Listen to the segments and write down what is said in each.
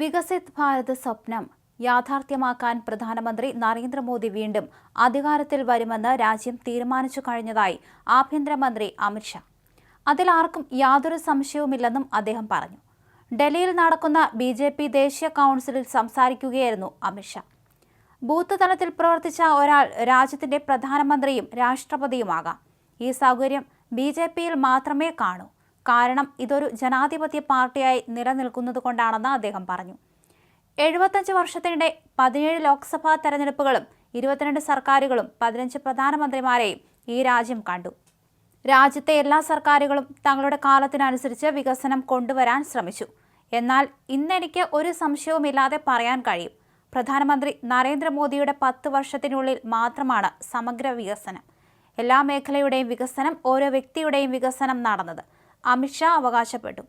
വികസിത് ഭാരത് സ്വപ്നം യാഥാർത്ഥ്യമാക്കാൻ പ്രധാനമന്ത്രി നരേന്ദ്രമോദി വീണ്ടും അധികാരത്തിൽ വരുമെന്ന് രാജ്യം തീരുമാനിച്ചു കഴിഞ്ഞതായി ആഭ്യന്തരമന്ത്രി അമിത്ഷാ അതിൽ ആർക്കും യാതൊരു സംശയവുമില്ലെന്നും അദ്ദേഹം പറഞ്ഞു. ഡൽഹിയിൽ നടക്കുന്ന ബി ജെ പി ദേശീയ കൗൺസിലിൽ സംസാരിക്കുകയായിരുന്നു അമിത്ഷാ ബൂത്ത് തലത്തിൽ പ്രവർത്തിച്ച ഒരാൾ രാജ്യത്തിന്റെ പ്രധാനമന്ത്രിയും രാഷ്ട്രപതിയുമാകാം. ഈ സൗകര്യം ബി മാത്രമേ കാണൂ. കാരണം ഇതൊരു ജനാധിപത്യ പാർട്ടിയായി നിലനിൽക്കുന്നത് കൊണ്ടാണെന്ന് അദ്ദേഹം പറഞ്ഞു. എഴുപത്തഞ്ച് വർഷത്തിനിടെ പതിനേഴ് ലോക്സഭാ തെരഞ്ഞെടുപ്പുകളും ഇരുപത്തിരണ്ട് സർക്കാരുകളും പതിനഞ്ച് പ്രധാനമന്ത്രിമാരെയും ഈ രാജ്യം കണ്ടു. രാജ്യത്തെ എല്ലാ സർക്കാരുകളും തങ്ങളുടെ കാലത്തിനനുസരിച്ച് വികസനം കൊണ്ടുവരാൻ ശ്രമിച്ചു. എന്നാൽ ഇന്നെനിക്ക് ഒരു സംശയവുമില്ലാതെ പറയാൻ കഴിയും. പ്രധാനമന്ത്രി നരേന്ദ്രമോദിയുടെ പത്ത് വർഷത്തിനുള്ളിൽ മാത്രമാണ് സമഗ്ര വികസനം. എല്ലാ മേഖലയുടെയും വികസനം ഓരോ വ്യക്തിയുടെയും വികസനം നടന്നത്. അമിത്ഷാ അവകാശപ്പെട്ടു.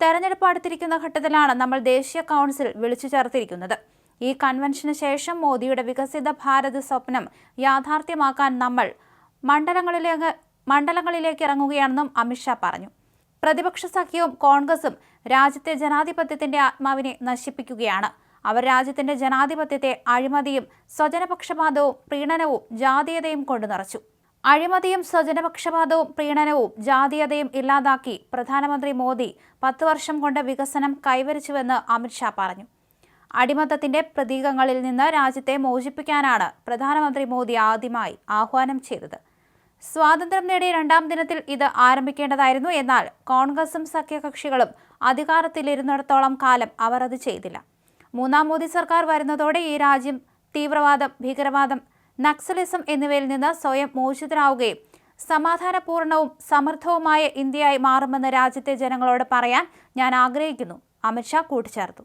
തെരഞ്ഞെടുപ്പ് അടുത്തിരിക്കുന്ന ഘട്ടത്തിലാണ് നമ്മൾ ദേശീയ കൗൺസിൽ വിളിച്ചു ചേർത്തിരിക്കുന്നത്. ഈ കൺവെൻഷന് ശേഷം മോദിയുടെ വികസിത ഭാരത് സ്വപ്നം യാഥാർത്ഥ്യമാക്കാൻ നമ്മൾ മണ്ഡലങ്ങളിലേക്ക് മണ്ഡലങ്ങളിലേക്ക് ഇറങ്ങുകയാണെന്നും അമിത്ഷാ പറഞ്ഞു. പ്രതിപക്ഷ സഖ്യവും കോൺഗ്രസും രാജ്യത്തെ ജനാധിപത്യത്തിന്റെ ആത്മാവിനെ നശിപ്പിക്കുകയാണ്. അവർ രാജ്യത്തിന്റെ ജനാധിപത്യത്തെ അഴിമതിയും സ്വജനപക്ഷപാതവും പ്രീണനവും ജാതീയതയും കൊണ്ടു നിറച്ചു. അഴിമതിയും സ്വജനപക്ഷപാതവും പ്രീണനവും ജാതീയതയും ഇല്ലാതാക്കി പ്രധാനമന്ത്രി മോദി പത്ത് വർഷം കൊണ്ട് വികസനം കൈവരിച്ചുവെന്ന് അമിത്ഷാ പറഞ്ഞു. അടിമത്തത്തിന്റെ പ്രതീകങ്ങളിൽ നിന്ന് രാജ്യത്തെ മോചിപ്പിക്കാനാണ് പ്രധാനമന്ത്രി മോദി ആദ്യമായി ആഹ്വാനം ചെയ്തത്. സ്വാതന്ത്ര്യം നേടിയ രണ്ടാം ദിനത്തിൽ ഇത് ആരംഭിക്കേണ്ടതായിരുന്നു എന്നാൽ കോൺഗ്രസും സഖ്യകക്ഷികളും അധികാരത്തിലിരുന്നിടത്തോളം കാലം അവർ അത് ചെയ്തില്ല. മൂന്നാം മോദി സർക്കാർ വരുന്നതോടെ ഈ രാജ്യം തീവ്രവാദം ഭീകരവാദം നക്സലിസം എന്നിവയിൽ നിന്ന് സ്വയം മോചിതരാവുകയും സമാധാനപൂർണവും സമർത്ഥവുമായ ഇന്ത്യയായി മാറുമെന്ന് രാജ്യത്തെ ജനങ്ങളോട് പറയാൻ ഞാൻ ആഗ്രഹിക്കുന്നു. അമിത്ഷാ കൂട്ടിച്ചേർത്തു.